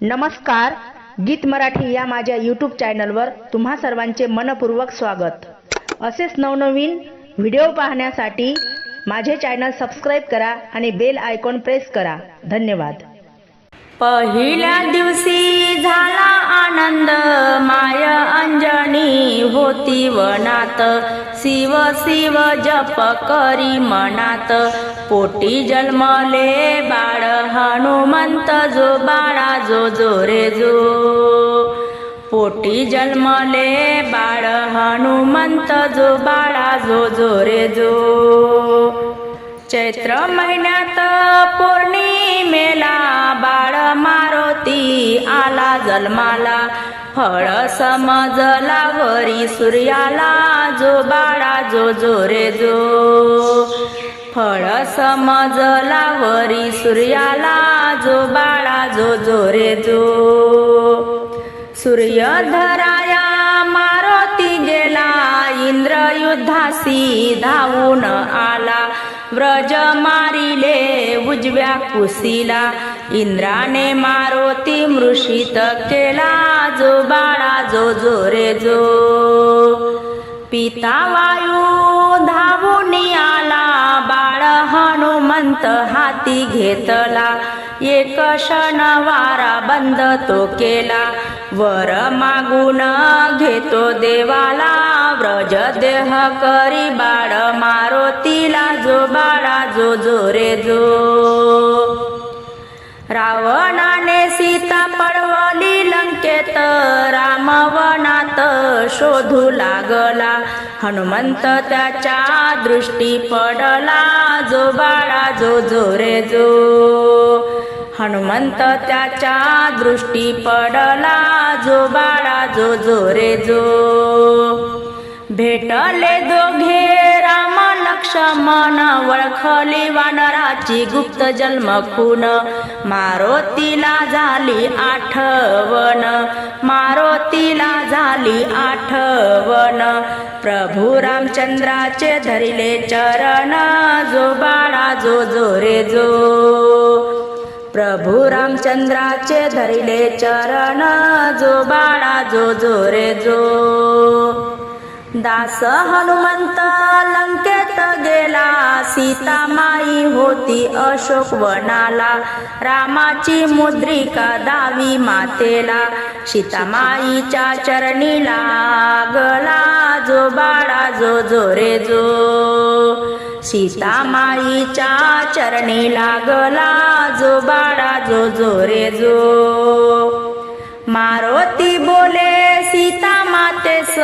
नमस्कार गीत मराठी या माझ्या यूट्यूब चॅनलवर तुम्हा सर्वांचे मनपूर्वक स्वागत. असेच नवनवीन व्हिडिओ पाहण्यासाठी माझे चॅनल सबस्क्राईब करा आणि बेल आयकॉन प्रेस करा. धन्यवाद. पहिल्या दिवशी झाला आनंद माय अंजनी होती वनात. शिव शिव जप करी मनात. पोटी जन्मले बाळ हनुमंत जो बाळा जो जो रे जो. पोटी जन्मले बाळ हनुमंत जो बाळा जो जो रे जो. चैत्र महिन्यात पौर्णिमेला बाळ मारुती आला जन्माला. फळ समजला वरी सूर्याला जो बाळा जो जो रे जो. फळ समजला वरी सूर्याला जो बाळा जो जो रे जो सूर्य धराया मारुती गेला इंद्र युद्धासी धावून आला. व्रज मारिले उजव्या कुशीला इंद्राने मारुती मृषित केला जो बाळा जो जो रे जो पिता वायू धाव हनुमंत हाती घेतला. एक शनवारा बंद तो केला. वर मागून घेतो देवाला व्रज देह करी बाळ मारुतीला जो बाळा जो जो रे जो. रावणाने सीता पडवली लंकेत. रामवनात शोधू लागला. हनुमंत त्याच्या दृष्टी पडला. जो बाळा जो जो रे जो. हनुमंत त्याच्या दृष्टी पडला. जो बाळा जो जो रे जो. भेटले दोघे राम लक्ष्मण वळखली वानराची गुप्त जन्म खून. मारुतीला झाली आठवण. प्रभू रामचंद्राचे धरिले चरण जो बाळा जो जो रे जो. प्रभू रामचंद्राचे धरिले चरण जो बाळा जो जो रे जो. दास हनुमंत लंके लंकेत गेला. सीता माई होती अशोक वनाला. रामाची मुद्रिका दावी मातेला. सीतामाईच्या चरणी लागला जो बाळा जो जो रे जो. सीतामाईच्या चरणी लागला जो बाळा जो जो रे जो. मारुती बोले सीता मातेस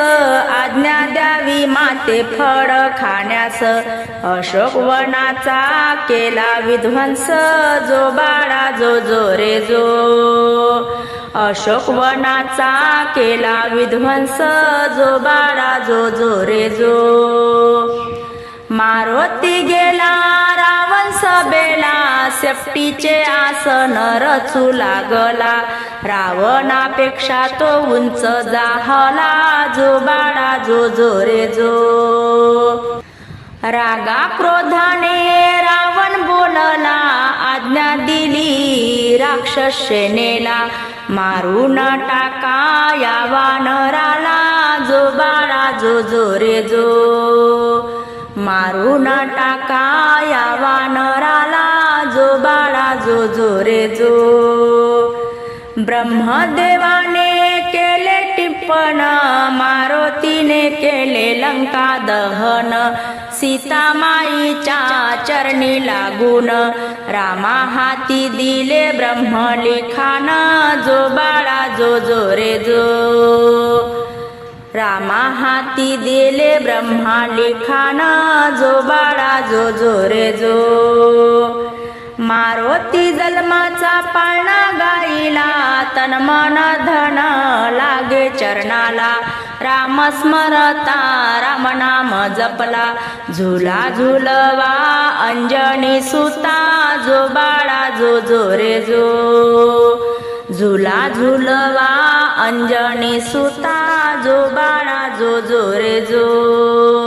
आज्ञा द्यावी माते फळ खाण्यास. अशोक वनाचा केला विध्वंस जो बाळा जो जो रे जो. अशोक वनाचा केला विध्वंस जो बाळा जो जो रे जो. सेफ्टीचे आसन रचू लागला. रावणापेक्षा तो उंच जाहला. जो बाळा जो जो रे जो. रागा क्रोधाने रावण बोलला. आज्ञा दिली राक्षस सेनेला मारून टाका या वानराला. जो बाळा जो जो रे जो. मारून टाका या वानराला. जो बाळा जो जो रे जो. ब्रह्मदेवाने केले टिप्पण मारुतीने केले लंका दहन सीतामाईच्या चरणी लागून रामा हाती दिले ब्रह्मलिखान जो बाळा जो जो रे जो. रामा हाती दिले ब्रह्मा लिखाण जो बाळा जो जो रे जो. मारुती जन्माचा पाळणा गाईला तन मन धन लागे चरणाला. राम स्मरता राम नाम जपला. झुला झुलवा अंजनी सुता जो बाळा जो जो रे जो. झुला झुलवा अंजनी सुता जो बाळा जो जो रे जो.